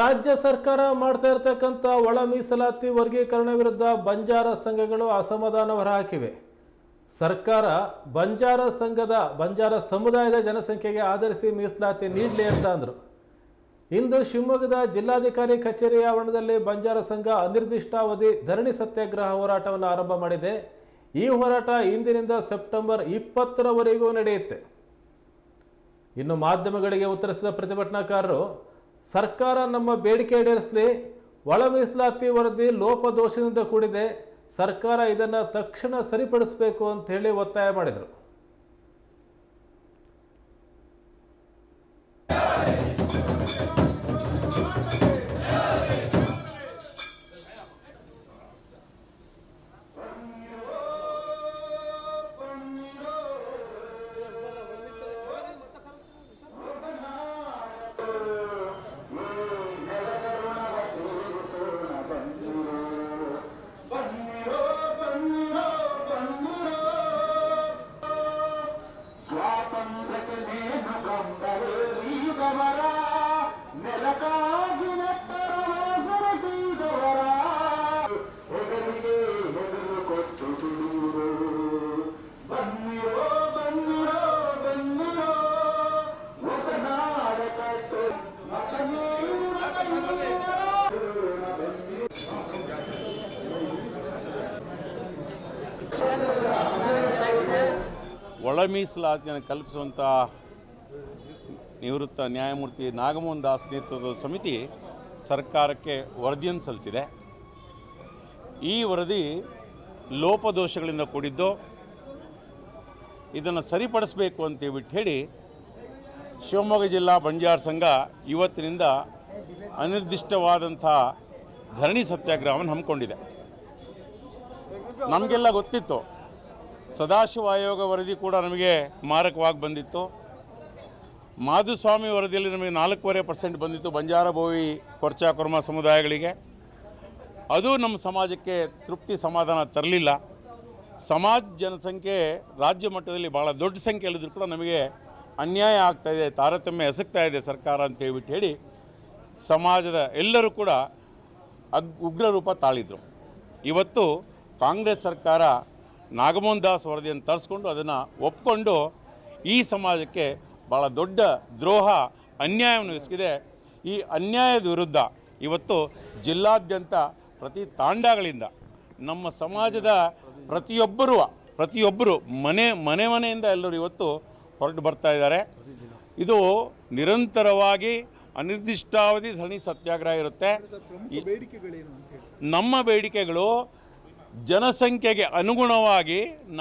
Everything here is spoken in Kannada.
ರಾಜ್ಯ ಸರ್ಕಾರ ಮಾಡ್ತಾ ಇರತಕ್ಕಂಥ ಒಳ ಮೀಸಲಾತಿ ವರ್ಗೀಕರಣ ವಿರುದ್ಧ ಬಂಜಾರ ಸಂಘಗಳು ಅಸಮಾಧಾನ ಹೊರಹಾಕಿವೆ. ಸರ್ಕಾರ ಬಂಜಾರ ಸಂಘದ ಬಂಜಾರ ಸಮುದಾಯದ ಜನಸಂಖ್ಯೆಗೆ ಆಧರಿಸಿ ಮೀಸಲಾತಿ ನೀಡಲಿ ಅಂತ ಅಂದರು. ಇಂದು ಶಿವಮೊಗ್ಗದ ಜಿಲ್ಲಾಧಿಕಾರಿ ಕಚೇರಿ ಆವರಣದಲ್ಲಿ ಬಂಜಾರ ಸಂಘ ಅನಿರ್ದಿಷ್ಟಾವಧಿ ಧರಣಿ ಸತ್ಯಾಗ್ರಹ ಹೋರಾಟವನ್ನು ಆರಂಭ ಮಾಡಿದೆ. ಈ ಹೋರಾಟ ಇಂದಿನಿಂದ ಸೆಪ್ಟೆಂಬರ್ ಇಪ್ಪತ್ತರವರೆಗೂ ನಡೆಯುತ್ತೆ. ಇನ್ನು ಮಾಧ್ಯಮಗಳಿಗೆ ಉತ್ತರಿಸಿದ ಪ್ರತಿಭಟನಾಕಾರರು ಸರ್ಕಾರ ನಮ್ಮ ಬೇಡಿಕೆ ಈಡೇರಿಸಲಿ ಒಳ ಮೀಸಲಾತಿ ವರದಿ ಲೋಪದೋಷದಿಂದ ಕೂಡಿದೆ, ಸರ್ಕಾರ ಇದನ್ನು ತಕ್ಷಣ ಸರಿಪಡಿಸಬೇಕು ಅಂತ ಹೇಳಿ ಒತ್ತಾಯ ಮಾಡಿದರು. బందకు నేను కొందరు నీవరా ಒಳ ಮೀಸಲಾತಿಯನ್ನು ಕಲ್ಪಿಸುವಂಥ ನಿವೃತ್ತ ನ್ಯಾಯಮೂರ್ತಿ ನಾಗಮೋಹನ್ ದಾಸ್ ನೇತೃತ್ವದ ಸಮಿತಿ ಸರ್ಕಾರಕ್ಕೆ ವರದಿಯನ್ನು ಸಲ್ಲಿಸಿದೆ. ಈ ವರದಿ ಲೋಪದೋಷಗಳಿಂದ ಕೂಡಿದ್ದು ಇದನ್ನು ಸರಿಪಡಿಸಬೇಕು ಅಂತೇಳ್ಬಿಟ್ಟು ಹೇಳಿ ಶಿವಮೊಗ್ಗ ಜಿಲ್ಲಾ ಬಂಜಾರ ಸಂಘ ಇವತ್ತಿನಿಂದ ಅನಿರ್ದಿಷ್ಟವಾದಂಥ ಧರಣಿ ಸತ್ಯಾಗ್ರಹವನ್ನು ಹಮ್ಮಿಕೊಂಡಿದೆ. ನಮಗೆಲ್ಲ ಗೊತ್ತಿತ್ತು. ಸದಾಶಿವ ಆಯೋಗ ವರದಿ ಕೂಡ ನಮಗೆ ಮಾರಕವಾಗಿ ಬಂದಿತ್ತು. ಮಾಧುಸ್ವಾಮಿ ವರದಿಯಲ್ಲಿ ನಮಗೆ ನಾಲ್ಕೂವರೆ ಪರ್ಸೆಂಟ್ ಬಂದಿತ್ತು ಬಂಜಾರ ಭೋವಿ ಕೊರ್ಚಾ ಕುರ್ಮ ಸಮುದಾಯಗಳಿಗೆ. ಅದು ನಮ್ಮ ಸಮಾಜಕ್ಕೆ ತೃಪ್ತಿ ಸಮಾಧಾನ ತರಲಿಲ್ಲ. ಸಮಾಜ ಜನಸಂಖ್ಯೆ ರಾಜ್ಯ ಮಟ್ಟದಲ್ಲಿ ಭಾಳ ದೊಡ್ಡ ಸಂಖ್ಯೆಯಲ್ಲಿದ್ದರೂ ಕೂಡ ನಮಗೆ ಅನ್ಯಾಯ ಆಗ್ತಾ ಇದೆ, ತಾರತಮ್ಯ ಎಸಗ್ತಾ ಇದೆ ಸರ್ಕಾರ ಅಂತ ಹೇಳ್ಬಿಟ್ಟು ಹೇಳಿ ಸಮಾಜದ ಎಲ್ಲರೂ ಕೂಡ ಅಗ್ ಉಗ್ರ ರೂಪ ತಾಳಿದರು. ಇವತ್ತು ಕಾಂಗ್ರೆಸ್ ಸರ್ಕಾರ ನಾಗಮೋಹನ್ ದಾಸ್ ವರದಿಯನ್ನು ತರಿಸ್ಕೊಂಡು ಅದನ್ನು ಒಪ್ಕೊಂಡು ಈ ಸಮಾಜಕ್ಕೆ ಭಾಳ ದೊಡ್ಡ ದ್ರೋಹ ಅನ್ಯಾಯವನ್ನು ಎಸಗಿದೆ. ಈ ಅನ್ಯಾಯದ ವಿರುದ್ಧ ಇವತ್ತು ಜಿಲ್ಲಾದ್ಯಂತ ಪ್ರತಿ ತಾಂಡಗಳಿಂದ ನಮ್ಮ ಸಮಾಜದ ಪ್ರತಿಯೊಬ್ಬರೂ ಪ್ರತಿಯೊಬ್ಬರು ಮನೆ ಮನೆ ಮನೆಯಿಂದ ಎಲ್ಲರೂ ಇವತ್ತು ಹೊರಟು ಬರ್ತಾ ಇದ್ದಾರೆ. ಇದು ನಿರಂತರವಾಗಿ ಅನಿರ್ದಿಷ್ಟಾವಧಿ ಧರಣಿ ಸತ್ಯಾಗ್ರಹ ಇರುತ್ತೆ. ನಮ್ಮ ಬೇಡಿಕೆಗಳು ಜನಸಂಖ್ಯೆಗೆ ಅನುಗುಣವಾಗಿ